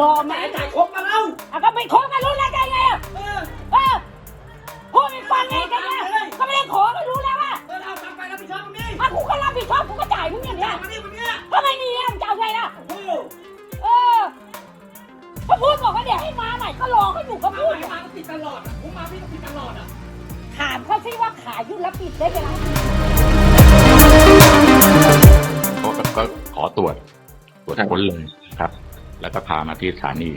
รอไหมจ่ายจ่ายครบมาแล้วอะก็ไม่ขอกันรู้แล้วได้ไงอะเออเออพูดไม่ฟังเองกันนะก็ไม่ได้ขอก็รู้แล้วว่าเออเอาตังค์ไปรับผิดชอบตรงนี้อะกูก็รับผิดชอบกูก็จ่ายมึงอย่างเนี้จ่ายยมานี่วันเนี้ยก็ไม่มีอะจะเอาไงล่ะโอ้โหเออพอพูดบอกว่าเดี๋ยวให้มาใหม่ก็รอเขาอยู่ก็มาพูดใหม่มาก็ปิดตลอดอะผมมาพี่ก็ปิดตลอดอะถามเขาสิว่าขายยุ่นแล้วปิดได้ไหมเขาก็ก็ขอตรวจตรวจค้นเลยครับ แล้วก็พามาที่สถานี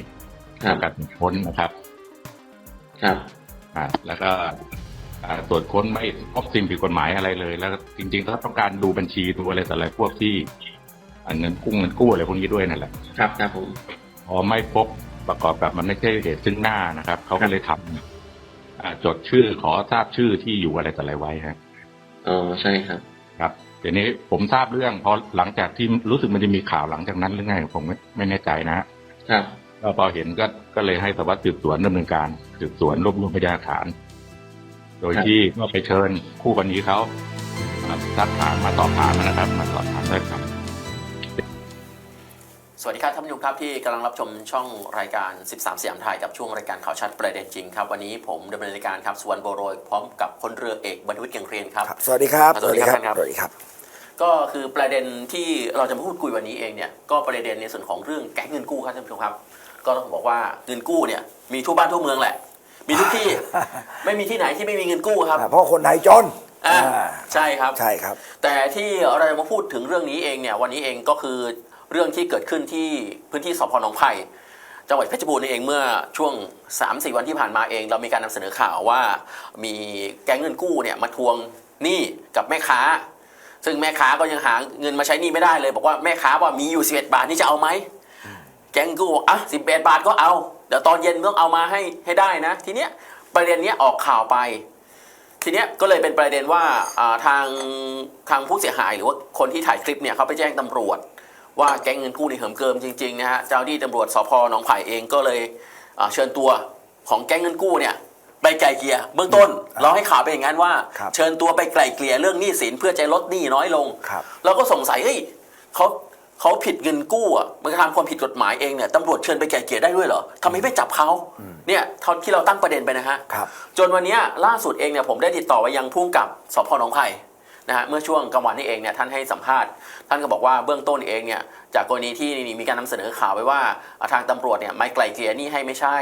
ครับการค้นนะครับครับอ่าแล้วก็อ่าตรวจค้นไม่พบสิ่งผิดกฎหมายอะไรเลย แล้วจริงๆก็ต้องการดูบัญชีดูอะไรแต่อะไรพวกที่อ่าเงินกู้เงินกู้อะไรพวกนี้ด้วยนั่นแหละครับครับผมพอไม่พบประกอบกับมันไม่ใช่เหตุซึ่งหน้านะครับเขาก็เลยทำอ่าจดชื่อขอทราบชื่อที่อยู่อะไรแต่อะไรไว้ฮะอ๋อใช่ครับ ครับ เดี๋ยวนี้ผมทราบเรื่องพอหลังจากที่รู้สึกมันจะมีข่าวหลังจากนั้นหรือไงผมไม่ไม่แน่ใจนะฮะครับก็พอเห็นก็ก็เลยให้สารวัสดิ์สืบสวนดำเนินการสืบสวนรวบรวมพยานหลักฐาน โดยครับที่ก็ไปเชิญคู่กรณีเขามาซักถามมาสอบถามนะครับ มาสอบถามด้วยครับสวัสดีครับท่านผู้ชมครับที่กำลังรับชมช่องรายการ 13 สยามไทยกับช่วงรายการข่าวชัดประเด็นจริงครับวันนี้ผมดำเนินรายการครับสวนโบโรยพร้อมกับพลเรือเอกบรรทุวิทย์เก่งเรียนครับครับ สวัสดีครับ สวัสดีครับสวัสดีครับ ก็คือประเด็นที่เราจะมาพูดคุยวันนี้เองเนี่ยก็ประเด็นในส่วนของเรื่องแก๊งเงินกู้ครับท่านผู้ชมครับ ก็ต้องบอกว่าเงินกู้เนี่ยมีทั่วบ้านทั่วเมืองแหละ มีทุกที่ ไม่มีที่ไหนที่ไม่มีเงินกู้ครับอ่าเพราะคนไทยจนอ่าอ่าใช่ครับใช่ครับ แต่ที่เราจะมาพูดถึงเรื่องนี้เองเนี่ยวันนี้เองก็คือเรื่องที่เกิดขึ้นที่พื้นที่สพหนองไผ่จังหวัดเพชรบูรณ์นี่เองเมื่อช่วง 3-4 วันที่ผ่านมาเอง เรามีการนำเสนอข่าวว่า มีแก๊งเงินกู้เนี่ยมาทวงหนี้กับแม่ค้า ซึ่งแม่ค้าก็ยังหาเงินมาใช้หนี้ไม่ได้เลย บอกว่าแม่ค้าว่ามีอยู่ 11 บาทนี่จะเอาไหมแก๊งกู้บอกอะ11บาทก็เอา เดี๋ยวตอนเย็นต้องเอามาให้ให้ได้นะ ทีเนี้ยประเด็นเนี้ยออกข่าวไป ทีเนี้ยก็เลยเป็นประเด็นว่าอ่าทางทางผู้เสียหายหรือว่าคนที่ถ่ายคลิปเนี่ยเขาไปแจ้งตำรวจ ว่าแก๊งเงินกู้ในเหิมเกิมจริงๆนะฮะเจ้าหน้าที่ตำรวจสพหนองไผ่เองก็เลยอ่าเชิญตัวของแก๊งเงินกู้เนี่ย ไปไกลเกลี่ยเบื้องต้น เราให้ข่าวไปอย่างนั้นว่า ครับเชิญตัวไปไกลเกลี่ยเรื่องหนี้สินเพื่อจะลดหนี้น้อยลงครับเราก็สงสัยเฮ้ยเขาเขาผิดเงินกู้อะมันกระทำความผิดกฎหมายเองเนี่ยตำรวจเชิญไปไกลเกลี่ยได้ด้วยเหรอทำไมไม่จับเขาเนี่ยเท่าที่เราตั้งประเด็นไปนะฮะครับ จนวันเนี้ยล่าสุดเองเนี่ยผมได้ติดต่อไปยังผู้กำกับสพหนองไผ่ นะฮะเมื่อช่วงกลางวันนี้เองเนี่ยท่านให้สัมภาษณ์ ท่านก็บอกว่าเบื้องต้นเองเนี่ยจากกรณีที่มีการนำเสนอข่าวไปว่าอ่าทางตำรวจเนี่ยไม่ไกลเกลี่ยนี่ให้ไม่ใช่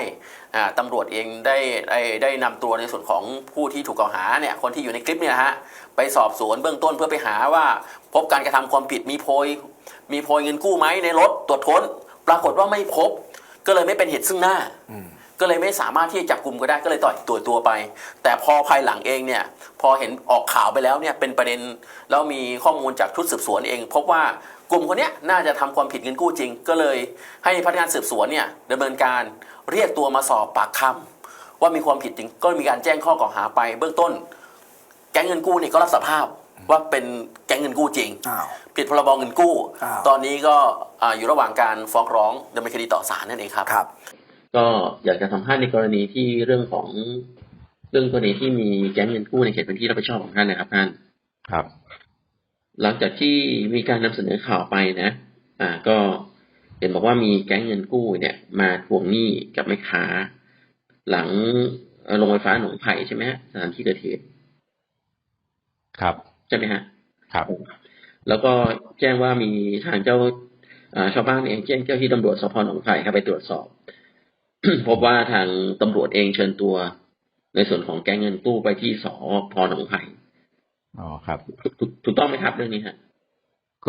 อ่าตำรวจเองได้ได้ได้นำตัวในส่วนของผู้ที่ถูกกล่าวหาเนี่ยคนที่อยู่ในคลิปเนี่ยฮะไปสอบสวนเบื้องต้นเพื่อไปหาว่าพบการกระทำความผิดมีโพย มีโพยเงินกู้ไหมในรถตรวจค้น ปรากฏว่าไม่พบ ก็เลยไม่เป็นเหตุซึ่งหน้า ก็เลยไม่สามารถที่จะจับกลุ่มก็ได้ก็เลยต่อยตัวตัวไป แต่พอภายหลังเองเนี่ยพอเห็นออกข่าวไปแล้วเนี่ยเป็นประเด็นแล้วมีข้อมูลจากชุดสืบสวนเอง พบว่ากลุ่มคนเนี้ยน่าจะทำความผิดเงินกู้จริง ก็เลยให้พนักงานสืบสวนเนี่ยดำเนินการเรียกตัวมาสอบปากคำว่ามีความผิดจริงก็มีการแจ้งข้อกล่าวหาไป เบื้องต้น แก๊งเงินกู้เนี่ยก็รับสารภาพว่าเป็นแก๊งเงินกู้จริงอ้าวผิดพรบเงินกู้อ้าวตอนนี้ก็อ่าอยู่ระหว่างการฟ้องร้องดำเนินคดีต่อศาลนั่นเองครับครับ ก็อยากจะสัมภาษณ์ในกรณีที่เรื่องของเรื่องกรณีที่มีแก๊งเงินกู้ในเขตพื้นที่รับผิดชอบของท่านนะครับท่านครับ หลังจากที่มีการนำเสนอข่าวไปนะ อ่า ก็เห็นบอกว่ามีแก๊งเงินกู้เนี่ย มาทวงหนี้กับแม่ค้า หลังเอ่อโรงไฟฟ้าหนองไผ่ใช่ไหมฮะสถานที่เกิดเหตุครับใช่ไหมฮะครับ แล้วก็แจ้งว่ามีทางเจ้าอ่าชาวบ้านเองแจ้งเจ้าที่ตำรวจสพหนองไผ่ครับไปตรวจสอบ พบว่าทางตำรวจเองเชิญตัว ในส่วนของแก๊งเงินกู้ไปที่สพหนองไผ่อ๋อครับถูกถูกถูกต้องไหมครับเรื่องนี้ฮะ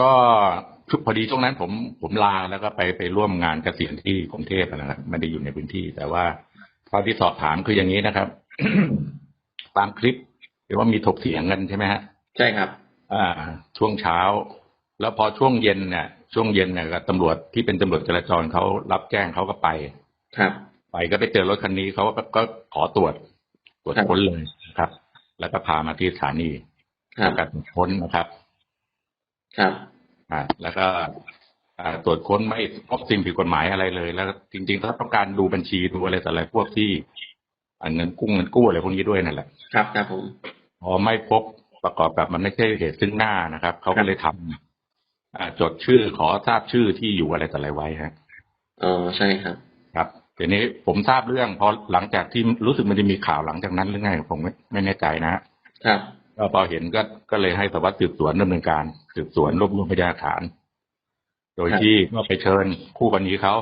ก็พอดีช่วงนั้นผมผมลาแล้วก็ไปไปร่วมงานเกษียณที่กรุงเทพอะนะครับไม่ได้อยู่ในพื้นที่ แต่ว่าเท่าที่สอบถามคืออย่างนี้นะครับตามคลิปหรือว่ามีถกเถียงกันใช่ไหมฮะใช่ครับ อ่า ช่วงเช้า แล้วพอช่วงเย็นเนี่ยช่วงเย็นเนี่ยก็ตำรวจที่เป็นตำรวจจราจรเขารับแจ้งเขาก็ไป ครับ ไปก็ไปเจอรถคันนี้เขาก็ก็ขอตรวจตรวจครับค้นเลยนะครับ แล้วก็พามาที่สถานีครับการค้นนะครับ ครับ อ่า แล้วก็อ่าตรวจค้นไม่พบสิ่งผิดกฎหมายอะไรเลย แล้ว จริงๆก็ต้องการดูบัญชีดูอะไรแต่อะไรพวกที่อ่าเงินกู้เงินกู้อะไรพวกนี้ด้วยนั่นแหละ ครับครับผมพอไม่พบประกอบกับมันไม่ใช่เหตุซึ่งหน้านะครับเขาก็เลยทำอ่าจดชื่อขอทราบชื่อที่อยู่อะไรแต่อะไรไว้ฮะอ๋อใช่ครับ ครับทีนี้ผมทราบเรื่องพอหลังจากที่รู้สึกมันจะมีข่าวหลังจากนั้นหรือไงผมไม่ไม่แน่ใจนะฮะครับก็พอเห็นก็ก็เลยให้สารวัสดิ์สืบสวนดำเนินการ สืบสวนรวบรวมพยานหลักฐาน โดยที่ก็ไปเชิญคู่กรณีเขา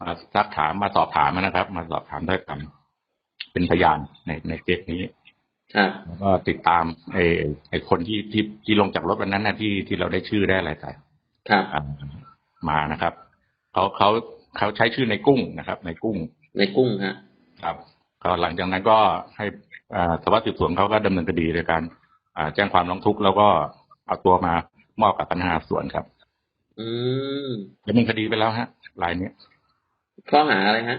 มาซักถามมาสอบถามนะครับ มาสอบถามด้วยกันเป็นพยานในในเคสนี้ครับแล้วก็ติดตามไอ้ไอ้คนที่ที่ที่ลงจากรถวันนั้นนะที่ที่เราได้ชื่อได้อะไรไปครับอ่ามานะครับเขาเขา เขาใช้ชื่อในกุ้งนะครับ ในกุ้ง ในกุ้งฮะ ครับก็หลังจากนั้นก็ให้อ่าสารวัสดิ์สืบสวนเขาก็ดำเนินคดีโดยการอ่าแจ้งความร้องทุกข์แล้วก็เอาตัวมามอบกับพนักงานสอบสวนครับ อืมดำเนินคดีไปแล้วฮะรายเนี้ยข้อหาอะไรฮะ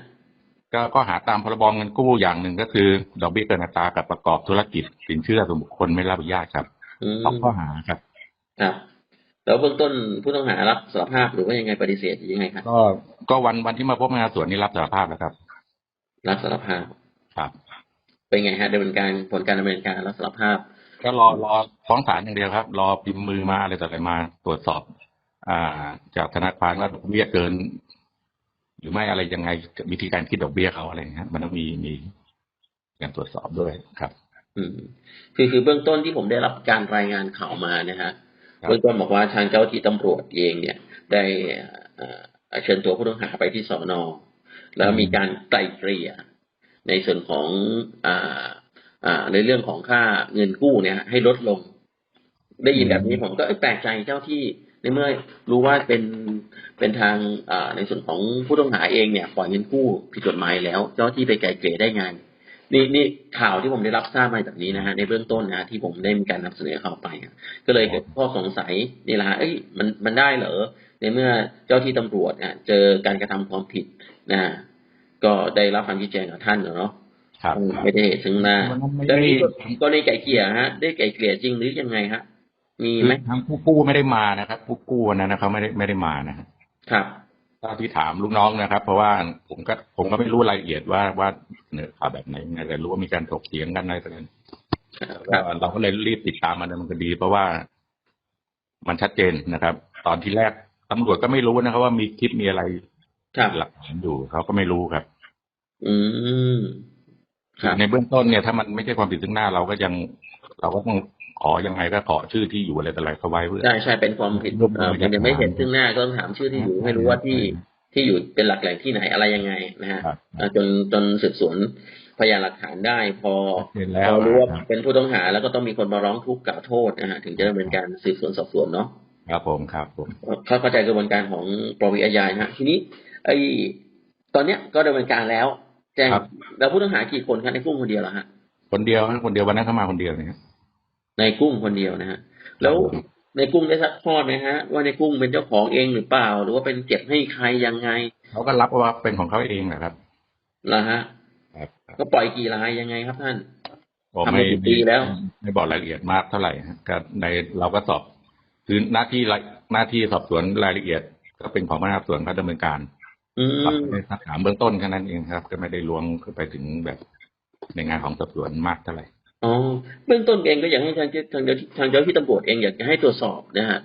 ก็ก็หาตามพรบเงินกู้อย่างหนึ่งก็คือ ดอกเบี้ยเกินอัตรากับประกอบธุรกิจสินเชื่อส่วนบุคคลไม่รับอนุญาตครับอืมสองข้อหาครับ ครับ แล้วเบื้องต้นผู้ต้องหารับสารภาพหรือว่ายังไงปฏิเสธหรือยังไงครับก็ก็วันวันที่มาพบพนักงานสอบสวนนี่รับสารภาพแล้วครับ รับสารภาพครับ เป็นไงฮะดำเนินการผลการดำเนินการรับสารภาพ ก็รอรอฟ้องศาลอย่างเดียวครับ รอพิมพ์มือมาอะไรต่ออะไรมาตรวจสอบ อ่า จากธนาคารว่าดอกเบี้ยเกิน หรือไม่อะไรยังไงวิธีการคิดดอกเบี้ยเขาอะไรอย่างเงี้ยมันต้องมีมีการตรวจสอบด้วยครับ อืมคือคือเบื้องต้นที่ผมได้รับการรายงานข่าวมานะฮะครับ เบื้องต้นบอกว่าทางเจ้าที่ตำรวจเองเนี่ย ได้เชิญตัวผู้ต้องหาไปที่สอนอแล้วมีการไกล่เกลี่ยในส่วนของออในเรื่องของค่าเงินกู้เนี่ย ให้ลดลง ได้ยินแบบนี้ผมก็แปลกใจเจ้าที่ในเมื่อรู้ว่าเป็นเป็นทางในส่วนของผู้ต้องหาเองเนี่ยปล่อยเงินกู้ผิดกฎหมายแล้ว เจ้าที่ไปไกลเกลี่ยได้ไง นี่นี่ข่าวที่ผมได้รับทราบมาแบบนี้นะฮะในเบื้องต้นนะฮะที่ผมได้มีการนำเสนอข่าวไปอะก็เลยเกิดข้อสงสัยนี่แหละฮะเอ้ยมันมันได้เหรอในเมื่อเจ้าที่ตำรวจอะเจอการกระทำความผิดนะก็ได้รับคำชี้แจงกับท่านเนาะครับไม่ได้เหตุซึ่งหน้ามันไม่แล้วได้นี่ก็ก็ได้ไก่เกลี่ยฮะ ได้ไก่เกลี่ยจริงหรือยังไงฮะ มีไหมทางผู้กู้ไม่ได้มานะครับผู้กู้วันนั้นนะเขาไม่ได้ไม่ได้มานะครับครับ เท่าที่ถามลูกน้องนะครับ เพราะว่าผมก็ผมก็ไม่รู้รายละเอียดว่าว่าเนื้อข่าวแบบไหนยังไงแต่รู้ว่ามีการถกเถียงกันอะไรต่างๆครับเราก็เลยรีบติดตามมาดำเนินคดี เพราะว่ามันชัดเจนนะครับ ตอนที่แรกตำรวจก็ไม่รู้นะครับว่ามีคลิปมีอะไรครับหลักฐานอยู่เขาก็ไม่รู้ครับ อืมครับในเบื้องต้นเนี่ยถ้ามันไม่ใช่ความผิดซึ่งหน้าเราก็ยัง เราก็ต้อง ขอยังไงก็ขอชื่อที่อยู่อะไรต่ออะไรเขาไว้เพื่อใช่ใช่เป็นความผิดรวบรวมเอ่อมันยังไม่เห็นซึ่งหน้าก็ต้องถามชื่อที่อยู่ให้รู้ว่าที่ที่อยู่เป็นหลักแหล่งที่ไหนอะไรยังไงนะฮะครับเอ่อจนจนสืบสวนพยานหลักฐานได้พอเห็นแล้วพอรู้ว่าครับเป็นผู้ต้องหาแล้วก็ต้องมีคนมาร้องทุกข์กล่าวโทษนะฮะถึงจะดำเนินการสืบสวนสอบสวนเนาะครับผมครับผมเข้าเข้าใจกระบวนการของปวิอาญานะฮะทีนี้ไอ้ตอนเนี้ยก็ดำเนินการแล้วแจ้งแล้วผู้ต้องหากี่คนครับในกุ้งคนเดียวเหรอฮะคนเดียวนะคนเดียววันนั้นเข้ามาคนเดียวเนี่ย ในกุ้งคนเดียวนะฮะ แล้วในกุ้งได้ซักทอดไหมฮะ ว่าในกุ้งเป็นเจ้าของเองหรือเปล่า หรือว่าเป็นเก็บให้ใครยังไงเขาก็รับว่าเป็นของเขาเองนะครับล่ะฮะครับก็ปล่อยกี่รายยังไงครับท่านผมทำมาไม่กี่ปีแล้ว ไม่บอกรายละเอียดมากเท่าไหร่ฮะก็ในเราก็สอบคือหน้าที่รายหน้าที่สอบสวนรายละเอียด ก็เป็นของพนักงานสอบสวนเขาดำเนินการอืครับมในสักถามเบื้องต้นแค่นั้นเองครับ ก็ไม่ได้ลวงเข้าไปถึงแบบในงานของสอบสวนมากเท่าไหร่ อ๋อเบื้องต้นเองก็อยากให้ทางเจ้าทางเจ้าที่ทางเจ้าที่ตำรวจเองอยากจะให้ตรวจสอบนะฮะ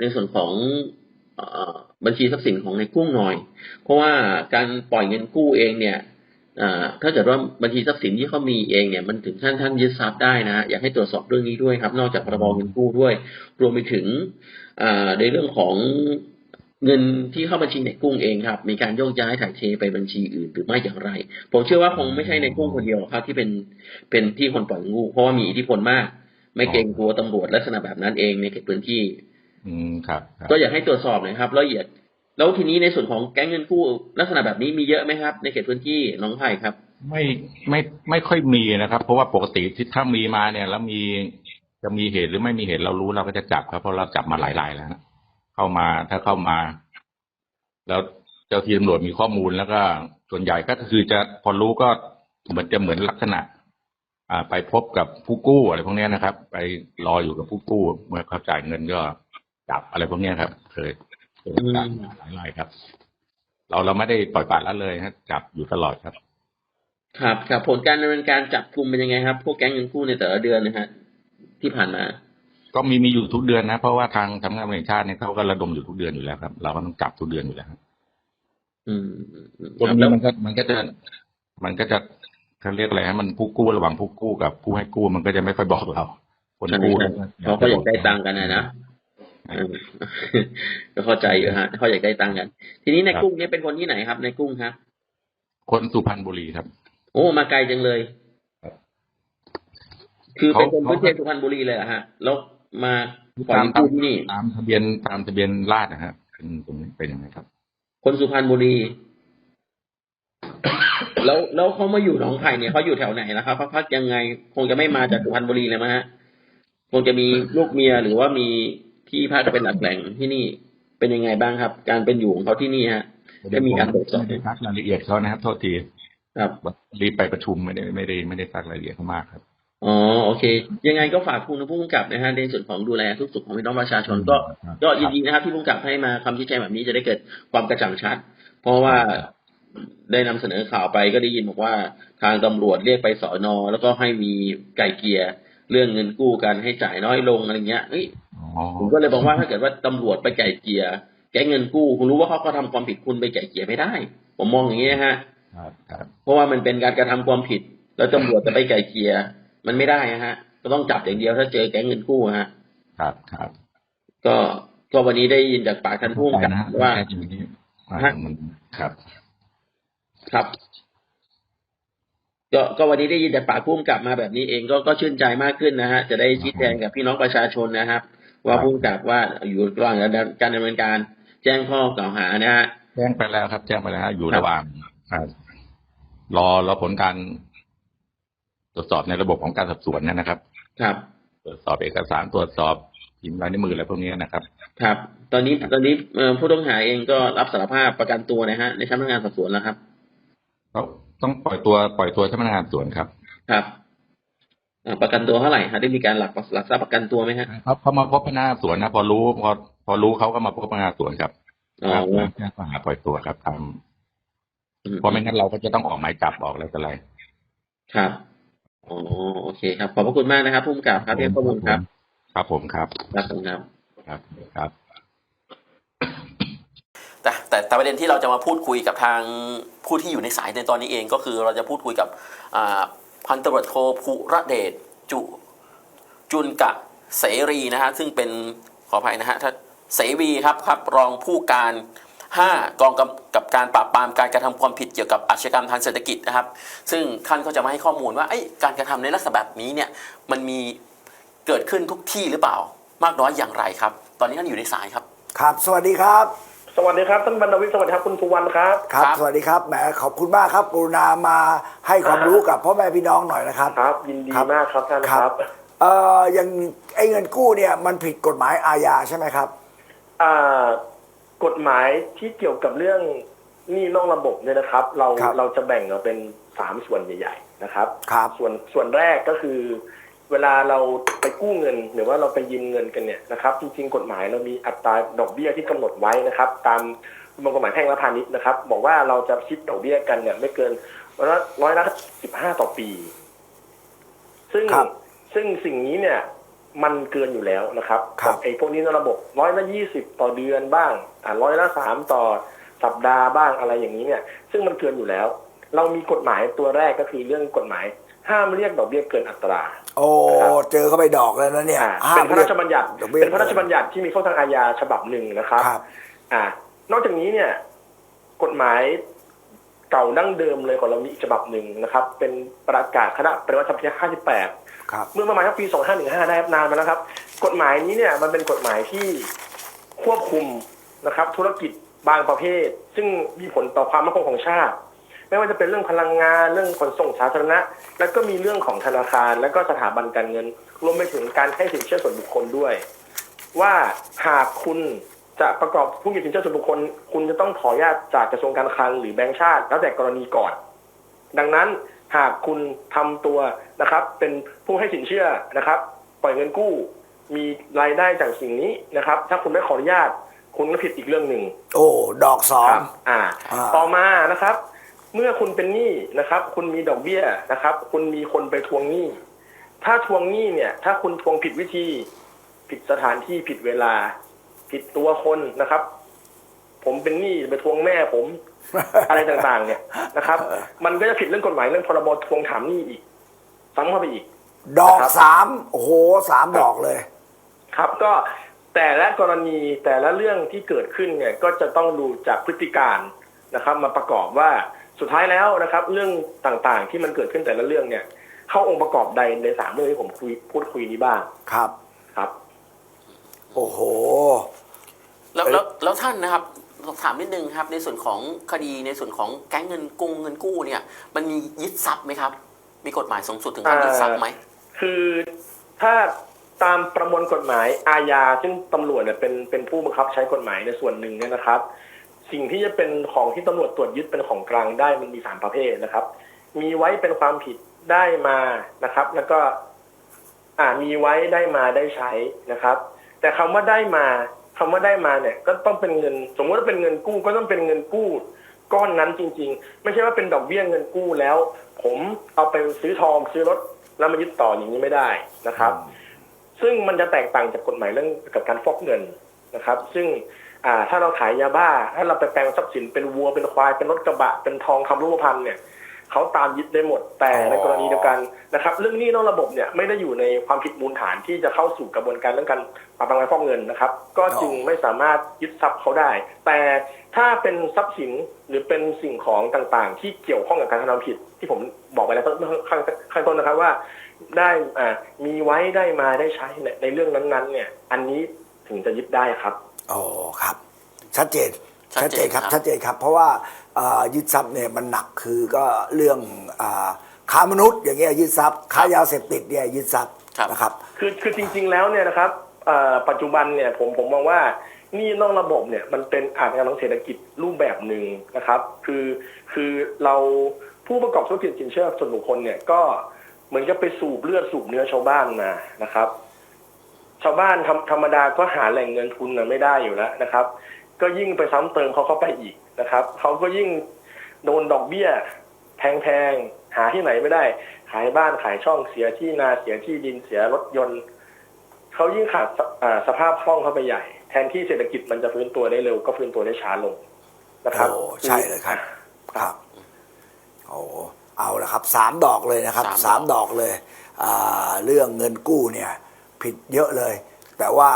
ในส่วนของอบัญชีทรัพย์สินของในกุ้งหน่อย เพราะว่าการปล่อยเงินกู้เองเนี่ยถ้าเกิดว่าบัญชีทรัพย์สินที่เขามีเองเนี่ยมันถึงท่านท่านยึดทรัพย์ได้นะอยากให้ตรวจสอบเรื่องนี้ด้วยครับ นอกจากพรบเงินกู้ด้วย รวมไปถึงในเรื่องของ เงินที่เข้าบัญชีในกุ้งเองครับ มีการโยกย้ายถ่ายเทไปบัญชีอื่นหรือไม่อย่างไร ผมเชื่อว่าคงไม่ใช่ในกุ้งคนเดียวหรอกครับที่เป็นเป็นที่คนปล่อยเงินกู้เพราะว่ามีอิทธิพลมาก ไม่เกรงกลัวตำรวจลักษณะแบบนั้นเองในเขตพื้นที่ อืมครับครับ ก็อยากให้ตรวจสอบหน่อยครับละเอียด แล้วทีนี้ในส่วนของแก๊งเงินกู้ลักษณะแบบนี้มีเยอะไหมครับ ในเขตพื้นที่หน้องไผ่ครับ ไม่ไม่ไม่ค่อยมีนะครับ เพราะว่าปกติที่ถ้ามีมาเนี่ย แล้วมีจะมีเหตุหรือไม่มีเหตุเรารู้เราก็จะจับครับเพราะเราจับมาหลายรายแล้วฮะ เข้ามาถ้าเข้ามา แล้วเจ้าที่ตำรวจมีข้อมูลแล้วก็ส่วนใหญ่ก็คือจะพอรู้ก็เหมือนจะเหมือนลักษณะ อ่า ไปพบกับผู้กู้อะไรพวกนี้นะครับ ไปรออยู่กับผู้กู้เมื่อเขาจ่ายเงินก็จับอะไรพวกนี้ครับ เคยเคยจับมาหลายรายครับ เราเราไม่ได้ปล่อยปละละเลยฮะจับอยู่ตลอดครับ ครับครับผลการดำเนินการจับกลุ่มเป็นยังไงครับ พวกแก๊งเงินกู้ในแต่ละเดือนนะฮะที่ผ่านมา ก็มีมีอยู่ทุกเดือนนะ เพราะว่าทางทำงานแห่งชาติเนี่ยเขาก็ระดมอยู่ทุกเดือนอยู่แล้วครับ เราก็ต้องจับทุกเดือนอยู่แล้วครับอืมอืมอืมตรงครับนี้แล้วมันก็มันก็จะ มันก็จะเขาเรียกอะไรฮะมันผู้กู้ระหว่างผู้กู้กับผู้ให้กู้มันก็จะไม่ค่อยบอกเราคนใช่กู้ใช่เขาก็อยากได้ตังค์กันนะนะอืมก็เข้าใจอยู่ฮะเขาอยากได้ตังค์กัน ทีนี้ในกุ้งเนี่ยเป็นคนที่ไหนครับในกุ้งครับคนสุพรรณบุรีครับ โอ้มาไกลจังเลยครับคือเป็นคนเขาพื้นเพสุพรรณบุรีเลยเหรอฮะแล้ว มาปล่อยตามเงินกู้ที่นี่ตามทะเบียนตามทะเบียนราษฎร์นะครับเป็นตรงนี้เป็นยังไงครับ คนสุพรรณบุรี แล้วแล้วเขามาอยู่หนองไผ่เนี่ยเขาอยู่แถวไหนนะครับเขาพักยังไง คงจะไม่มาจากสุพรรณบุรีเลยมั้งฮะคงจะมีลูกเมียหรือว่ามีที่พักเป็นหลักแหล่งที่นี่เป็นยังไงบ้างครับ การเป็นอยู่ของเขาที่นี่ฮะได้มีการตรวจสอบไม่ได้ซักรายละเอียดเขานะครับโทษทีครับรีบไปประชุมไม่ได้ไม่ได้ไม่ได้ซักรายละเอียดเขามากครับ อ๋อโอเค ยังไงก็ฝากคุณผู้กำกับนะฮะในส่วนของดูแลทุกสุขของพี่น้องประชาชนก็ครับก็ยินดีนะครับที่ผู้กำกับให้มาคำชี้แจงแบบนี้จะได้เกิดความกระจ่างชัด เพราะว่าได้นำเสนอข่าวไปก็ได้ยินบอกว่าทางตำรวจเรียกไปสอนอแล้วก็ให้มีไก่เกลียร์เรื่องเงินกู้กันให้จ่ายน้อยลงอะไรเงี้ยเฮ้ยอ๋อผมก็เลยบอกว่าถ้าเกิดว่าตำรวจไปไก่เกลียร์แก๊งเงินกู้คุณรู้ว่าเขาก็ทำความผิดคุณไปไก่เกลียร์ไม่ได้ ผมมองอย่างนี้นะฮะครับครับเพราะว่ามันเป็นการกระทำความผิด แล้วตำรวจจะไปไก่เกลียร์ มันไม่ได้นะฮะ ก็ต้องจับอย่างเดียวถ้าเจอแก๊งเงินกู้ฮะ ครับครับ ก็ก็วันนี้ได้ยินจากปากท่านผู้กำกับนะฮะว่าแค่อย่างนี้ว่าฮะมันครับ ครับก็ก็วันนี้ได้ยินจากปากผู้กำกับมาแบบนี้เองก็ก็ชื่นใจมากขึ้นนะฮะจะได้ชี้แจงกับพี่น้องประชาชนนะครับ ว่าผู้กำกับว่าอยู่ระหว่างการดำเนินการ แจ้งข้อกล่าวหานะฮะแจ้งไปแล้วครับ แจ้งไปแล้วฮะอยู่ครับระหว่างอ่ารอรอผลการ ตรวจสอบในระบบของการสอบสวนเนยนะครับ ครับ ตรวจสอบเอกสารตรวจสอบพิมพ์ลายนิ้วมืออะไรพวกนี้นะครับ ครับ ตอนนี้ตอนนี้เอ่อผู้ต้องหาเองก็รับสารภาพประกันตัวนะฮะในชั้นพนักงานสอบสวนแล้วครับเขาต้องปล่อยตัวปล่อยตัวท่านพนักงานสวนครับ ครับอ่าประกันตัวเท่าไหร่ฮะได้มีการหลักหลักทรัพย์ประกันตัวไหมฮะเขาเขามาพบพนักงานสวนนะพอรู้พอพอรู้เขาก็มาพบพนักงานสวนครับอ๋อครับแจ้งข้อหาปล่อยตัวครับทำเพราะไม่งั้นเราก็จะต้องออกหมายจับออกอะไรต่ออะไรครับ อ๋อโอเคครับ ขอบพระคุณมากนะครับผู้กำกับครับที่ให้ข้อมูลครับ ครับผมครับครับผมครับครับครับแต่แต่แต่ประเด็นที่เราจะมาพูดคุยกับทางผู้ที่อยู่ในสายในตอนนี้เองก็คือเราจะพูดคุยกับอ่าพันตำรวจโทภูระเดชจุจุนกะเสรีนะฮะซึ่งเป็นขออภัยนะฮะถ้าเสวีครับครับรองผู้การ 5 กองกำกับการปราบปรามการกระทำความผิดเกี่ยวกับอาชญากรรมทางเศรษฐกิจนะครับ ซึ่งท่านก็จะมาให้ข้อมูลว่าเอ้ยการกระทำในลักษณะแบบนี้เนี่ยมันมีเกิดขึ้นทุกที่หรือเปล่ามากน้อยอย่างไรครับ ตอนนี้ท่านอยู่ในสายครับ ครับ สวัสดีครับ สวัสดีครับท่านบรรณวิทย์สวัสดีครับคุณสุวรรณครับครับครับ สวัสดีครับแหมขอบคุณมากครับกรุณามาให้ความรู้กับพ่อแม่พี่น้องหน่อยนะครับครับยินดีครับมากครับท่านคครัรับบเอ่อยังไอ้เงินกู้เนี่ยมันผิดกฎหมายอาญาใช่ไหมครับอ่า กฎหมายที่เกี่ยวกับเรื่องหนี้นอกระบบเนี่ยนะครับ เราครับเราจะแบ่งออกเป็นสามส่วนใหญ่ ๆ นะครับ ครับ ส่วนส่วนแรกก็คือ เวลาเราไปกู้เงินหรือว่าเราไปยืมเงินกันเนี่ยนะครับจริงๆกฎหมายเรามีอัตราดอกเบี้ยที่กำหนดไว้นะครับ ตามประมวลกฎหมายแพ่งและพาณิชย์นะครับ บอกว่าเราจะคิดดอกเบี้ยกันเนี่ยไม่เกินร้อยละร้อยละสิบห้าต่อปี ซึ่งครับ ซึ่งสิ่งนี้เนี่ย มันเกินอยู่แล้วนะครับครับไอ้พวกนี้ในระบบร้อยละยี่สิบต่อเดือนบ้างอ่าร้อยละสามต่อสัปดาห์บ้างอะไรอย่างนี้เนี่ย ซึ่งมันเกินอยู่แล้ว เรามีกฎหมายตัวแรกก็คือเรื่องกฎหมาย ห้ามเรียกดอกเบี้ยเกินอัตรา โอ้เจอเข้าไปดอกแล้วนะเนี่ยอ่าห้าเป็มนพระราชบัญญัติดอกเบี้ยเป็นพระราชบัญญัติที่มีเข้าทางอาญาฉบับหนึ่งนะครับครับอ่านอกจากนี้เนี่ย กฎหมายเก่าดั้งเดิมเลยของเรามีอีกฉบับหนึ่งนะครับ เป็นประกาศคณะปฏิวัติธรรมที่58 ครับเมื่อประมาณสักปี 2515ได้นานมาแล้วครับ กฎหมายนี้เนี่ยมันเป็นกฎหมายที่ควบคุมนะครับ ธุรกิจบางประเภท ซึ่งมีผลต่อความมั่นคงของชาติ ไม่ว่าจะเป็นเรื่องพลังงานเรื่องขนส่งสาธารณะ แล้วก็มีเรื่องของธนาคาร แล้วก็สถาบันการเงิน รวมไปถึงการให้สินเชื่อส่วนบุคคลด้วย ว่าหากคุณจะประกอบผู้มีสินเชื่อส่วนบุคคล คุณจะต้องขออนุญาตจากกระทรวงการคลังหรือแบงก์ชาติ แล้วแต่กรณีก่อน ดังนั้น หากคุณทำตัวนะครับ เป็นผู้ให้สินเชื่อนะครับ ปล่อยเงินกู้ มีรายได้จากสิ่งนี้นะครับ ถ้าคุณไม่ขออนุญาต คุณก็ผิดอีกเรื่องหนึ่งโอ้ดอกสอคงรับอ่าอ่า ต่อมานะครับ เมื่อคุณเป็นหนี้นะครับ คุณมีดอกเบี้ยนะครับ คุณมีคนไปทวงหนี้ ถ้าทวงหนี้เนี่ย ถ้าคุณทวงผิดวิธี ผิดสถานที่ผิดเวลา ผิดตัวคนนะครับ ผมเป็นหนี้ไปทวงแม่ผม อะไรต่างๆ เนี่ยนะครับ มันก็จะผิดเรื่องกฎหมายเรื่องพรบทวงถามหนี้อีกซ้ำเข้าไปอีก ดอกครับสามโอ้โหสามดอกเลย ครับก็แต่ละกรณีแต่ละเรื่องที่เกิดขึ้นเนี่ยก็จะต้องดูจากพฤติการนะครับ มาประกอบว่าสุดท้ายแล้วนะครับ เรื่องต่างๆที่มันเกิดขึ้นแต่ละเรื่องเนี่ย เข้าองค์ประกอบใดในสามเรื่องที่ผมคุยพูดคุยนี้บ้างครับครับ โอ้โห แล้วแล้วแล้วท่านนะครับ ถามนิดนึงครับ ในส่วนของคดีในส่วนของแก๊งเงินกุ้งเงินกู้เนี่ย มันมียึดทรัพย์ไหมครับ มีกฎหมายสูงสุดถึงขั้นยึดทรัพย์ไหมคือถ้าตามประมวลกฎหมายอาญาซึ่งตำรวจเนี่ยเป็นเป็นผู้บังคับใช้กฎหมายในส่วนหนึ่งเนี่ยนะครับ สิ่งที่จะเป็นของที่ตำรวจตรวจยึดเป็นของกลางได้มันมีสามประเภทนะครับ มีไว้เป็นความผิดได้มานะครับ แล้วก็ อ่ามีไว้ได้มาได้ใช้นะครับ แต่คำว่าได้มา คำว่าได้มาเนี่ยก็ต้องเป็นเงิน สมมติว่าเป็นเงินกู้ก็ต้องเป็นเงินกู้ก้อนนั้นจริง ๆ ไม่ใช่ว่าเป็นดอกเบี้ยเงินกู้แล้ว ผมเอาไปซื้อทองซื้อรถแล้วมายึดต่ออย่างนี้ไม่ได้นะครับ ซึ่งมันจะแตกต่างจากกฎหมายเรื่องกับการฟอกเงินนะครับ ซึ่งอ่าถ้าเราขายยาบ้าถ้าเราไปแปลงทรัพย์สินเป็นวัวเป็นควายเป็นรถกระบะเป็นทองคำรูปพรรณเนี่ย เขาตามยึดได้หมดแต่อ๋อในกรณีเดียวกันนะครับ เรื่องหนี้นอกระบบเนี่ยไม่ได้อยู่ในความผิดมูลฐานที่จะเข้าสู่กระบวนการเรื่องการปราบปรามการฟอกเงินนะครับ ก็จึงไม่สามารถยึดทรัพย์เขาได้ แต่ถ้าเป็นทรัพย์สินหรือเป็นสิ่งของต่างๆ ที่เกี่ยวข้องกับการกระทำผิด ที่ผมบอกไปแล้วข้างข้างต้นนะครับว่า ได้อ่ามีไว้ได้มาได้ใช้ในในเรื่องนั้นๆ เนี่ย อันนี้ถึงจะยึดได้ครับโอ้ครับ ชัดเจนชัดเจนครับครับชัดเจนครับ เพราะว่าอ่า ยึดทรัพย์เนี่ยมันหนักคือก็เรื่องอาค้ามนุษย์อย่างเงี้ยยึดทรัพย์ค้ายาเสพติดเนี่ยยึดทรัพย์ครับนะครับคือคือจริง ๆ แล้วเนี่ยนะครับเอ่อปัจจุบันเนี่ยผมผมมองว่าหนี่นอกระบบเนี่ยมันเป็นอาชญากรรมทางเศรษฐกิจรูปแบบหนึ่งนะครับ คือคือเราผู้ประกอบธุรกิจสินเชื่อส่วนบุคคลเนี่ยก็เหมือนกับไปสูบเลือดสูบเนื้อชาวบ้านมานะครับ ชาวบ้านธรรมธรรมดาก็หาแหล่งเงินทุนน่ะไม่ได้อยู่แล้วนะครับ ก็ยิ่งไปซ้ำเติมเขาเข้าไปอีก นะครับเขาก็ยิ่งโดนดอกเบี้ย แพงๆ หาที่ไหนไม่ได้ ขายบ้านขายช่องเสียที่นาเสียที่ดินเสียรถยนต์เขายิ่งขาดสอ่าสภาพคล่องเข้าไปใหญ่ แทนที่เศรษฐกิจมันจะฟื้นตัวได้เร็วก็ฟื้นตัวได้ช้าลงนะครับโอ้ใช่เลยครับครับโอ้เอาละครับสามดอกเลยนะครับสามดอกสามดอกเลยอ่าเรื่องเงินกู้เนี่ย ผิดเยอะเลย แต่ว่า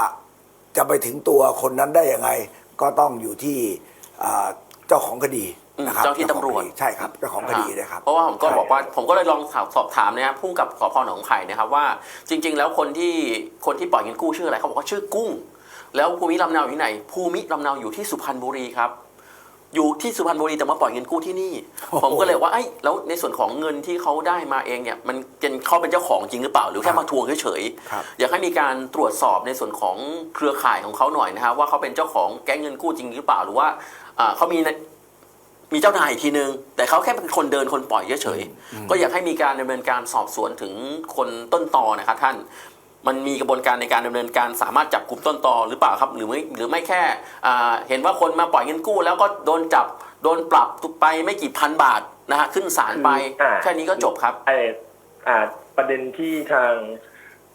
จะไปถึงตัวคนนั้นได้ยังไง ก็ต้องอยู่ที่อ่า เจ้าของคดีอืมนะครับเจ้าที่ตำรวจเจ้าของคดีใช่ครับเจ้าของคดีนะครับ เพราะว่าผมก็ใช่บอกว่าผมก็เลยลองสอบสอบถามนะครับผู้กับสพหนองไผ่นะครับว่าจริง ๆ แล้วคนที่คนที่ปล่อยเงินกู้ชื่ออะไรเขาบอกว่าชื่อกุ้ง แล้วภูมิลำเนาอยู่ที่ไหน ภูมิลำเนาอยู่ที่สุพรรณบุรีครับ อยู่ที่สุพรรณบุรีแต่มาปล่อยเงินกู้ที่นี่ ผมก็เลยว่าไอ้ยแล้วในส่วนของเงินที่เขาได้มาเองเนี่ยมันเป็นเขาเป็นเจ้าของจริงหรือเปล่า หรือแค่มาทวงเฉยครับๆอยากให้มีการตรวจสอบในส่วนของเครือข่ายของเขาหน่อยนะครับว่าเขาเป็นเจ้าของแก๊งเงินกู้จริงหรือเปล่าหรือว่าอ่าเขามีมีเจ้านายอีกทีนึง แต่เขาแค่เป็นคนเดินคนปล่อยเฉยๆก็อยากให้มีการดำเนินการสอบสวนถึงคนต้นตอนะครับท่าน มันมีกระบวนการในการดำเนินการสามารถจับกลุ่มต้นตอหรือเปล่าครับ หรือไม่หรือไม่แค่อ่าเห็นว่าคนมาปล่อยเงินกู้ แล้วก็โดนจับโดนปรับไปไม่กี่พันบาทนะฮะขึ้นศาลไปคืออ่าแค่นี้ก็จบครับไออ่าประเด็นที่ทาง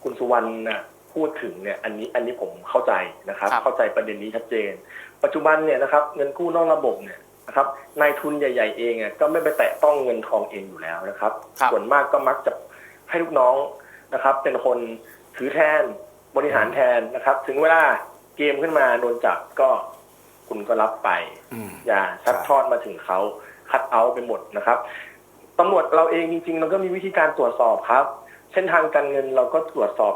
คุณสุวรรณน่ะพูดถึงเนี่ยอันนี้อันนี้ผมเข้าใจนะครับครับ เข้าใจประเด็นนี้ชัดเจน ปัจจุบันเนี่ยนะครับเงินกู้นอกระบบเนี่ยนะครับนายทุนใหญ่ ๆ เองอะก็ไม่ไปแตะต้องเงินทองเองอยู่แล้วนะครับครับ ส่วนมากก็มักจะให้ลูกน้องนะครับ เป็นคน ถือแทนบริหารแทนนะครับ ถึงเวลาเกมขึ้นมาโดนจับก็คุณก็รับไป อืม อย่าชัดใช่ทอดมาถึงเขาคัดเอาท์ไปหมดนะครับตำรวจเราเองจริงๆ เราก็มีวิธีการตรวจสอบครับ เส้นทางการเงินเราก็ตรวจสอบ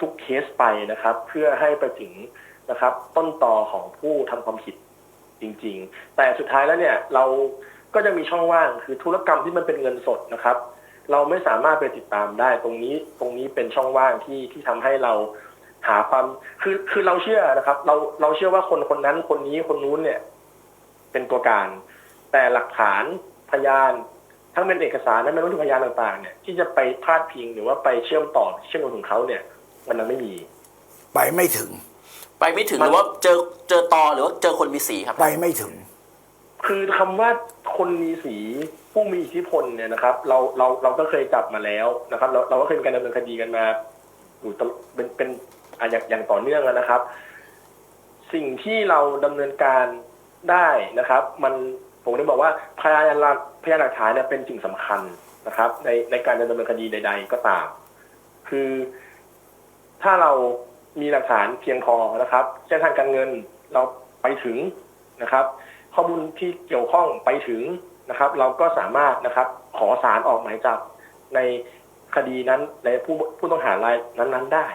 ทุกๆเคสไปนะครับ เพื่อให้ไปถึงนะครับ ต้นต่อของผู้ทำความผิดจริง ๆ แต่สุดท้ายแล้วเนี่ยเราก็จะมีช่องว่างคือธุรกรรมที่มันเป็นเงินสดนะครับ เราไม่สามารถไปติดตามได้ตรงนี้ตรงนี้เป็นช่องว่างที่ที่ทำให้เราหาความคือคือเราเชื่อนะครับ เราเราเชื่อว่าคนคนนั้นคนนี้คนนู้นเนี่ย เป็นตัวการ แต่หลักฐานพยาน ทั้งเป็นเอกสารและเป็นวัตถุพยานต่างๆ เนี่ย ที่จะไปพาดพิงหรือว่าไปเชื่อมต่อเชื่อมโยงถึงเขาเนี่ย มันยังไม่มี ไปไม่ถึง ไปไม่ถึงมันหรือว่าเจอเจอตอหรือว่าเจอคนมีสีครับ ไปไม่ถึง คือคำว่าคนมีสี ผู้มีอิทธิพลเนี่ยนะครับ เราเราเราก็เคยจับมาแล้วนะครับ เราเราก็เคยมีการดำเนินคดีกันมาอยู่ตลเป็นเป็นอะอย่างอย่างต่อเนื่องนะครับ สิ่งที่เราดำเนินการได้นะครับ มันผมได้บอกว่าพยานหลักพยานหลักฐานเนี่ยเป็นสิ่งสำคัญนะครับ ในในการดำเนินคดีใด ๆ ก็ตาม คือถ้าเรามีหลักฐานเพียงพอนะครับเส้นทางการเงินเราไปถึงนะครับ ข้อมูลที่เกี่ยวข้องไปถึง นะครับ เราก็สามารถนะครับ ขอสารออกหมายจับในคดีนั้นในผู้ผู้ต้องหารายนั้นๆได้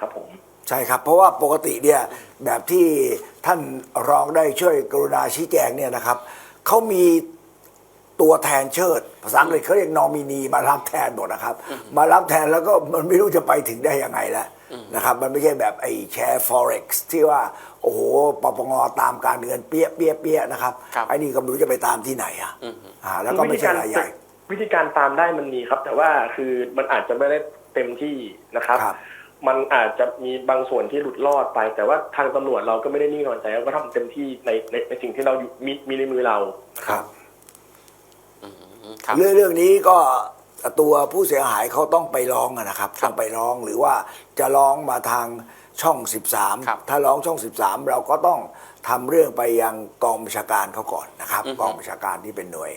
ครับผม ใช่ครับ เพราะว่าปกติเนี่ยแบบที่ท่านรองได้ช่วยกรุณาชี้แจงเนี่ยนะครับเขามีตัวแทนเชิด ภาษาอังกฤษเขาเรียกนอมินีมารับแทนหมดนะครับ มารับแทนแล้วก็มันไม่รู้จะไปถึงได้ยังไงแล้วนะครับ มันไม่ใช่แบบไอ้แชร์ forex ที่ว่า โอ้โหปปงตามการเงินเปี้ยเปี้ยเปี้ยนะครับครับ ไอ้นี่ก็ไม่รู้จะไปตามที่ไหนอะอืมอ่า แล้วก็ไม่ใช่รายใหญ่ วิธีการตามได้มันมีครับ แต่ว่าคือมันอาจจะไม่ได้เต็มที่นะครับ ครับ มันอาจจะมีบางส่วนที่หลุดรอดไป แต่ว่าทางตำรวจเราก็ไม่ได้นิ่งนอนใจเราก็ทำเต็มที่ในในในสิ่งที่เราอยู่มีมีในมือเรา ครับอืมครับ เรื่องเรื่องนี้ก็ตัวผู้เสียหายเขาต้องไปร้องอะนะครับต้องไปร้องหรือว่าจะร้องมาทาง ช่อง ครับ13 ถ้าร้องช่อง 13 เราก็ต้องทำเรื่องไปยังกองบัญชาการเขาก่อนนะครับอือฮึกองบัญชาการที่เป็นหน่วย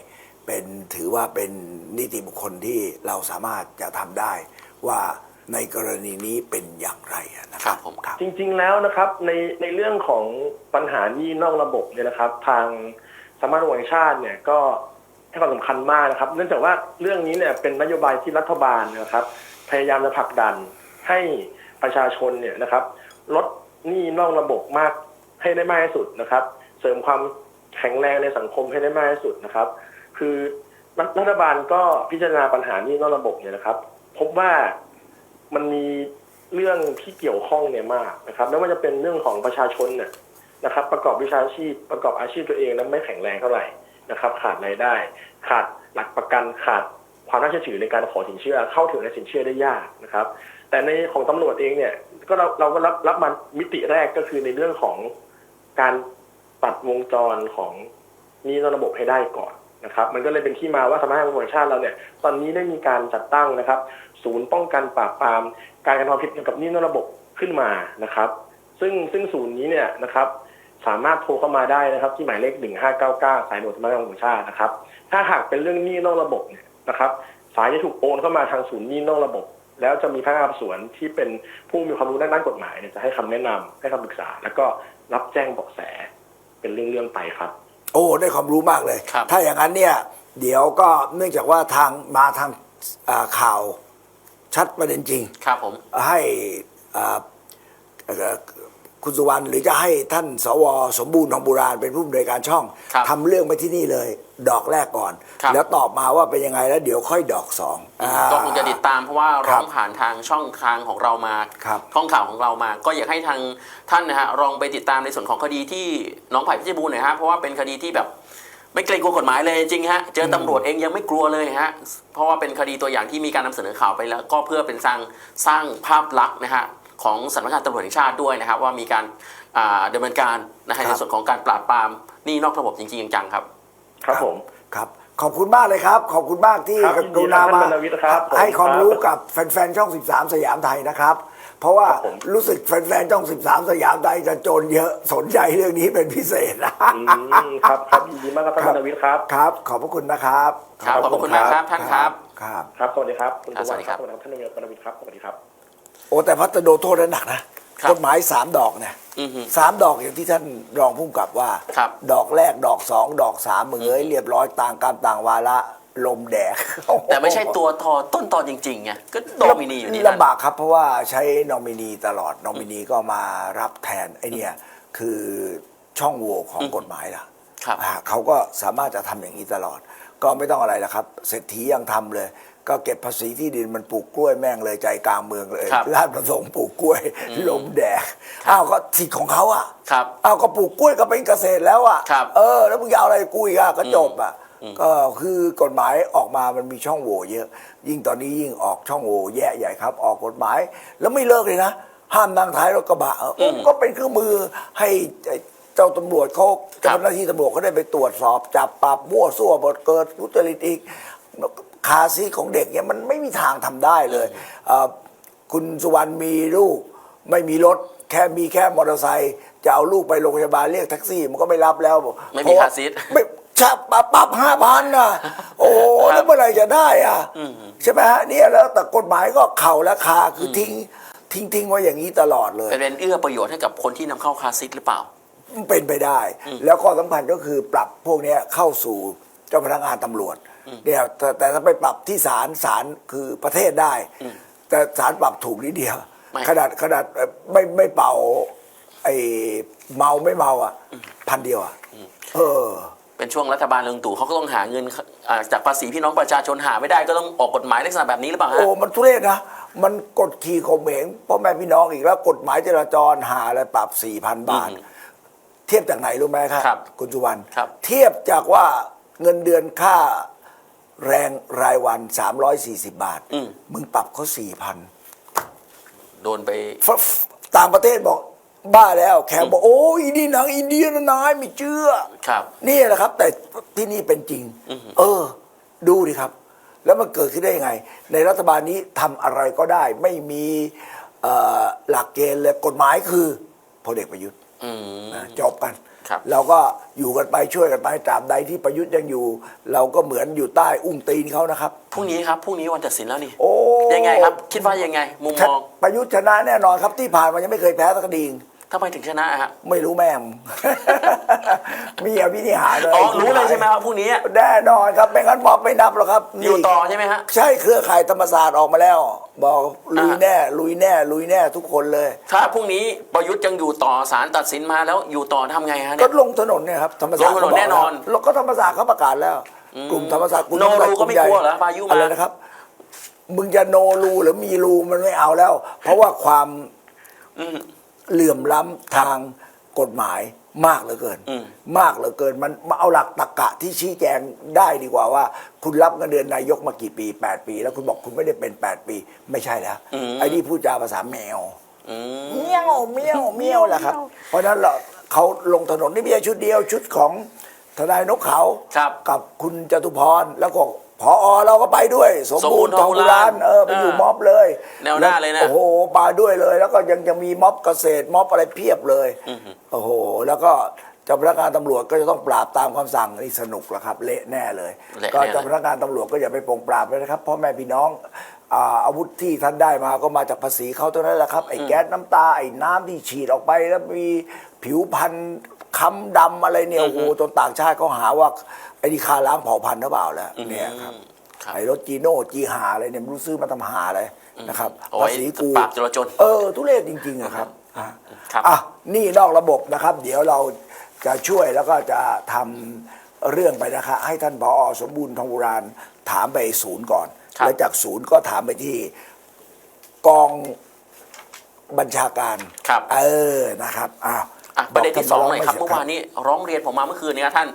เป็นถือว่าเป็นนิติบุคคลที่เราสามารถจะทำได้ว่าในกรณีนี้เป็นอย่างไรอะนะคครัรับบผมครับ จริงๆแล้วนะครับในในเรื่องของปัญหานี้นอกระบบเนี่ยนะครับ ทางสำนักงานตำรวจแห่งชาติเนี่ยก็ให้ความสำคัญมากนะครับ เนื่องจากว่าเรื่องนี้เนี่ยเป็นนโยบายที่รัฐบาลนะครับ พยายามจะผลักดันให้ ประชาชนเนี่ยนะครับลดหนี้นอกระบบมากให้ได้มากที่สุดนะครับ เสริมความแข็งแรงในสังคมให้ได้มากที่สุดนะครับ คือรัฐบาลก็พิจารณาปัญหาหนี้นอกระบบเนี่ยนะครับ พบว่ามันมีเรื่องที่เกี่ยวข้องเนี่ยมากนะครับไม่ว่าจะเป็นเรื่องของประชาชนเนี่ยนะครับ ประกอบวิชาชีพประกอบอาชีพตัวเองนั้นไม่แข็งแรงเท่าไหร่นะครับ ขาดรายได้ ขาดหลักประกันขาดความน่าเชื่อถือในการขอสินเชื่อเข้าถึงในสินเชื่อได้ยากนะครับ แต่ในของตำรวจเองเนี่ย ก็เราเราก็รับรับมันมิติแรกก็คือในเรื่องของการตัดวงจรของนี้นระบบให้ได้ก่อนนะครับ มันก็เลยเป็นที่มาว่าสำนักงานตำรวจชาติเราเนี่ย ตอนนี้ได้มีการจัดตั้งนะครับ ศูนย์ป้องกันปราบปราม การกระทำผิดเกี่ยวกับนี้นอกระบบขึ้นมานะครับ ซึ่งซึ่งศูนย์นี้เนี่ยนะครับ สามารถโทรเข้ามาได้นะครับ ที่หมายเลข 1599 สายด่วนสำนักงานตำรวจชาตินะครับ ถ้าหากเป็นเรื่องนี้นอกระบบเนี่ยนะครับ สายจะถูกโอนเข้ามาทางศูนย์นี้นอกระบบ แล้วจะมีพนักงานสอบสวนที่เป็นผู้มีความรู้ด้านด้านกฎหมายเนี่ยจะให้คำแนะนำให้คำปรึกษา แล้วก็รับแจ้งเบาะแสเป็นเรื่องๆไปครับ โอ้ได้ความรู้มากเลยครับถ้าอย่างนั้นเนี่ย เดี๋ยวก็เนื่องจากว่าทางมาทางอ่าข่าวชัดประเด็นจริง ครับผม ให้อ่าเอ่อคุณสุวรรณหรือจะให้ท่านสวสมบูรณ์ทองบุราณเป็นผู้อำนวยการช่องครับทำเรื่องไปที่นี่เลย ดอกแรกก่อน ครับ แล้วตอบมาว่าเป็นยังไงแล้วเดี๋ยวค่อยดอกสองอ่า ก็คงจะติดตามเพราะว่าครัร้บองผ่านทางช่องทางของเรามาครับช่องข่าวของเรามา ก็อยากให้ทางท่านนะฮะลองไปติดตามในส่วนของคดีที่น้องไผ่พิจิบูลหน่อยฮะเพราะว่าเป็นคดีที่แบบไม่เกรงกลัวกฎหมายเลยจริงๆฮะเจอตำรวจเองยังไม่กลัวเลยฮะเพราะว่าเป็นคดีตัวอย่างที่มีการนำเสนอข่าวไปแล้ว ก็เพื่อเป็นสร้างสร้างภาพลักษณ์นะฮะของสำนักงานตำรวจแห่งชาติด้วยนะครับว่ามีการอ่าดำเนินการนะฮะครับ ในส่วนของการปราบปรามหนี่นอกระบบจริงๆจังๆครับ ครับผม ครับ ขอบคุณมากเลยครับ ขอบคุณมากที่ครับกรุณามายินดีครับท่านบรรณวิทย์ครับผมให้ความรู้ครับกับแฟนๆ ช่อง 13 สยามไทยนะครับ เพราะว่าครับผม รู้สึกแฟนๆ ช่อง 13 สยามไทยจะโจรเยอะสนใจเรื่องนี้เป็นพิเศษนะ อืมครับครับยินดีมากครับท่านบรรณวิทย์ครับ ครับ ขอบพระคุณนะครับครับขอบพระคุณมากครับท่านครับ ครับ ครับ สวัสดีครับคุณครับสุวรรณสวัสดีครับ สวัสดีครับท่านนายกบรรณวิทย์ครับ สวัสดีครับ โอ้แต่พัฒโดนโทษนั้นหนักนะ ครับกฎหมายสามดอกเนี่ยอือฮึสามดอกอย่างที่ท่านรองผู้กำกับว่า ครับ ดอกแรกดอกสองดอกสามมึงเอ้ยเรียบร้อยต่างกรรมต่างวาระลมแดกแต่ไม่ใช่ตัวทอต้นตอจริงๆไงก็โดมินีอยู่นี่นั่น ลำบากครับเพราะว่าใช้นอมินีตลอดนอมินีก็มารับแทนไอเนี่ยคือช่องโหว่ของกฎหมายล่ะครับ อ่าเขาก็สามารถจะทำอย่างนี้ตลอด ก็ไม่ต้องอะไรละครับเศรษฐียังทำเลย ก็เก็บภาษีที่ดินมันปลูกกล้วยแม่งเลยใจกลางเมืองเลยครับลาดประสงค์ปลูกกล้วยลมแดกอ้าวก็สิทธิ์ของเขาอะครับอ้าวก็ปลูกกล้วยก็เป็นเกษตรแล้วอะครับเออ แล้วมึงจะเอาอะไรกูอีกอะก็จบอะก็คือกฎหมายออกมามันมีช่องโหว่เยอะ ยิ่งตอนนี้ยิ่งออกช่องโหว่แย่ใหญ่ครับ ออกกฎหมาย แล้วไม่เลิกเลยนะห้ามนั่งท้ายรถกระบะเอออก็เป็นเครื่องมือให้เจ้าตำรวจเขาเจ้าหน้าที่ตำรวจเขาได้ไปตรวจสอบ จับปรับมั่วซั่วบดเกิดทุจริตอีก คาซีของเด็กเนี่ยมันไม่มีทางทำได้เลยเอ่อคุณสุวรรณมีลูกไม่มีรถแค่มีแค่มอเตอร์ไซค์จะเอาลูกไปโรงพยาบาลเรียกแท็กซี่ มันก็ไม่รับแล้วไม่มีเพระว่คาร์ซีทไม่ชะปรับปรับห้าพันนะโอ้โหแล้วเมื่อไหร่จะได้อะใช่ไหมฮะเนี่ยแล้วแต่กฎหมายก็เข่าและคาคือทิ้งทิ้งทิ้งไว้อย่างนี้ตลอดเลยเป็นเอื้อประโยชน์ให้กับคนที่นำเข้าคาร์ซิทหรือเปล่า เป็นไปได้ แล้วข้อสำคัญก็คือปรับพวกเนี้ยเข้าสู่เจ้าพนักงานตำรวจ เนี่ยแต่แต่ถ้าไปปรับที่ศาลศาลคือประเทศได้ แต่ศาลปรับถูกนิดเดียว ไม่ ขนาดขนาดเอ่อไม่ไม่เป่าไอเมาไม่เมาอะ พันเดียวอะเออ เป็นช่วงรัฐบาลเลืองตู่เขาก็ต้องหาเงินอ่าจากภาษีพี่น้องประชาชนหาไม่ได้ก็ต้องออกกฎหมายลักษณะแบบนี้หรือเปล่าฮะ โอ้ มันทุเรศนะ มันกดขี่ข่มเหงพ่อแม่พี่น้องอีกแล้วกฎหมายจราจรหาอะไรปรับสี่พันบาทอืมเทียบจากไหนรู้ไหมครับ ครับคุณสุวรรณครับ เทียบจากว่าเงินเดือนค่า แรงรายวัน 340 บาท อืม มึงปรับเขาสี่พันโดนไปต่างประเทศบอกบ้าแล้วแขกบอกโอ้ยนี่หนังอินเดียนะนายไม่เชื่อ ครับ นี่แหละครับ แต่ที่นี่เป็นจริง เออ ดูดิครับ แล้วมันเกิดขึ้นได้ยังไง ในรัฐบาลนี้ทำอะไรก็ได้ ไม่มีเอ่อหลักเกณฑ์เลยกฎหมายคือพลเอกประยุทธ์อืม นะจบกัน ครับ เราก็อยู่กันไปช่วยกันไปตราบใดที่ประยุทธ์ยังอยู่ เราก็เหมือนอยู่ใต้อุ้งตีนเขานะครับ พรุ่งนี้ครับพรุ่งนี้วันตัดสินแล้วนี่ โอ้ยังไงครับ คิดว่ายังไง มุมมองประยุทธ์ชนะแน่นอนครับที่ผ่านมายังไม่เคยแพ้สักคดีทำไมถึงชนะฮะ ไม่รู้แม่ม มีอภินิหารเลยอ๋อรู้เลยใช่ไหมครับพรุ่งนี้แน่นอนครับไม่งั้นม็อบไม่นับหรอกครับอยู่นี่ต่อใช่ไหมฮะใช่เครือข่ายธรรมศาสตร์ออกมาแล้ว บอกลุยแน่ลุยแน่ลุยแน่ทุกคนเลย ถ้าพรุ่งนี้ประยุทธ์ยังอยู่ต่อศาลตัดสินมาแล้วอยู่ต่อทำไงฮะก็เนี่ยลงถนนเนี่ยครับธรรมศาสตร์ลงถนนเขาบกแน่นอนแล้วก็ธรรมศาสตร์เขาประกาศแล้ว กลุ่มธรรมศาสตร์กลุ่มโนรูธรรมศาสตร์ก็ไม่ลุ่ใญ่กลัวเหรอพายุมาอะไรนะครับมึงจะโนรูหรือมีรูมันไม่เอาแล้ว เพราะว่าความอืมเหลื่อมล้ำทางกฎหมาย มากเหลือเกินอืมมากเหลือเกินมันมาเอาหลักตรรกะที่ชี้แจงได้ดีกว่าว่า คุณรับเงินเดือนนายกมากี่ปี 8 ปี แล้วคุณบอกคุณไม่ได้เป็น 8 ปี ไม่ใช่แล้วไอ้นี่พูดจาภาษาแมวอืมเมียวเมียวเมียวแหละครับ เพราะฉะนั้นเราเขาลงถนนนี่ไม่ใช่ชุดเดียวชุดของทนายนกเขาครับกับคุณจตุพรแล้วก็ พอเราก็ไปด้วย สมบูรณ์สมบูรณ์ทองทองโบบุราราณณเออไปอยู่เออม็อบเลยแนวหน้าเลยนะโอ้โหมาด้วยเลย แล้วก็ยังจะมีม็อบเกษตรม็อบอะไรเพียบเลยโอ้โห แล้วก็เจ้าพนักงานตำรวจก็จะต้องปราบตามคำสั่งนี่สนุกละครับ เละแน่เลยเละก็แน่เลยเจ้าพนักงานตำรวจก็อย่าไปโปรงปราบเลยนะครับพ่อแม่พี่น้องอ่าอาวุธที่ท่านได้มาก็มาจากภาษีเขาเท่านั้นแหละครับไอ้แก๊สน้ำตาไอ้น้ำที่ฉีดออกไปแล้วมีผิวพันธุ์ ค้ำดำอะไรเนี่ยโอ้โหจนต่างชาติเขาหาว่าไอ้นี่คาล้างเผ่าพันธุ์หรือเปล่าแล้วเนี่ยครับครับไอ้รถจีโน่จีหาอะไรเนี่ยไม่รู้ซื้อมาทำหาอะไรนะครับเอาไว้ภาษีกูปราบจราจรเออ ทุเรศจริงๆอะครับอะครับอะนี่นอกระบบนะครับ เดี๋ยวเราจะช่วยแล้วก็จะทำเรื่องไปนะคะให้ท่านผอสมบูรณ์ทองบุราณถามไปศูนย์ก่อนครับแล้วจากศูนย์ก็ถามไปที่กองบัญชาการ ครับ เออ นะครับ อ้าว อะประเด็นที่สองหน่อยครับบเมื่กอวานนี้ร้องเรียนผมมาเมื่อคืนนี้ครับท่าน